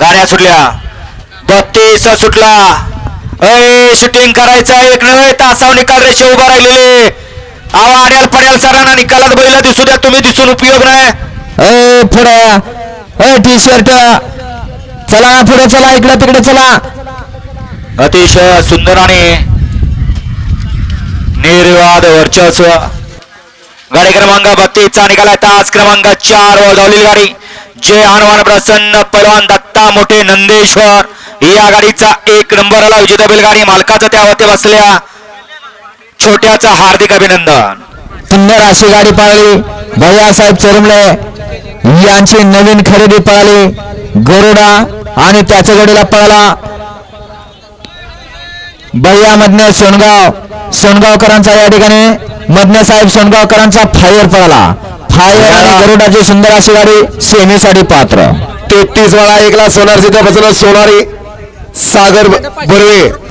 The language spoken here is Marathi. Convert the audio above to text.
गाड्या सुटल्या. बत्तीस सुटला. अय शूटिंग करायचा एक नव्हे तासाव निकाल रेषे उभा राहिलेले. आवा आड्याल पड्याल सरांना निकालात बैला दिसू द्या तुम्ही दिसून उपयोग नाही. ए पुढे ए टी शर्ट चला पुढे चला इकडे तिकडे चला. अतिशय सुंदर आणि निर्वाद वर्चस्व. गाडी क्रमांक बत्तीसचा निकाल आहे. तास क्रमांक चार वर धावलेली गाडी. जय हनुमान प्रसन्न परवान दत्ता मोठे नंदेश्वर. या गाडीचा एक नंबर आला विजेता बैलगाडी मालकाचा त्यावरती बसल्या. छोट्याचा हार्दिक अभिनंदन. सुंदर अशी गाडी पळाली. भैयासाहेब चोरमले. यांची नवीन खरेदी पळाली. गरुडा आणि त्याच्या गाडीला पळाला. भैया मधने सोनगाव. सोनगावकरांचा या ठिकाणी. मधने साहेब सोनगावकरांचा फायर पळाला. फायर आणि गरुडाची सुंदर अशी गाडी सेमीसाठी पात्र. तेहतीस वेळा एकला सोनार सिद्ध बसवलं सोनारी सागर बर्वे.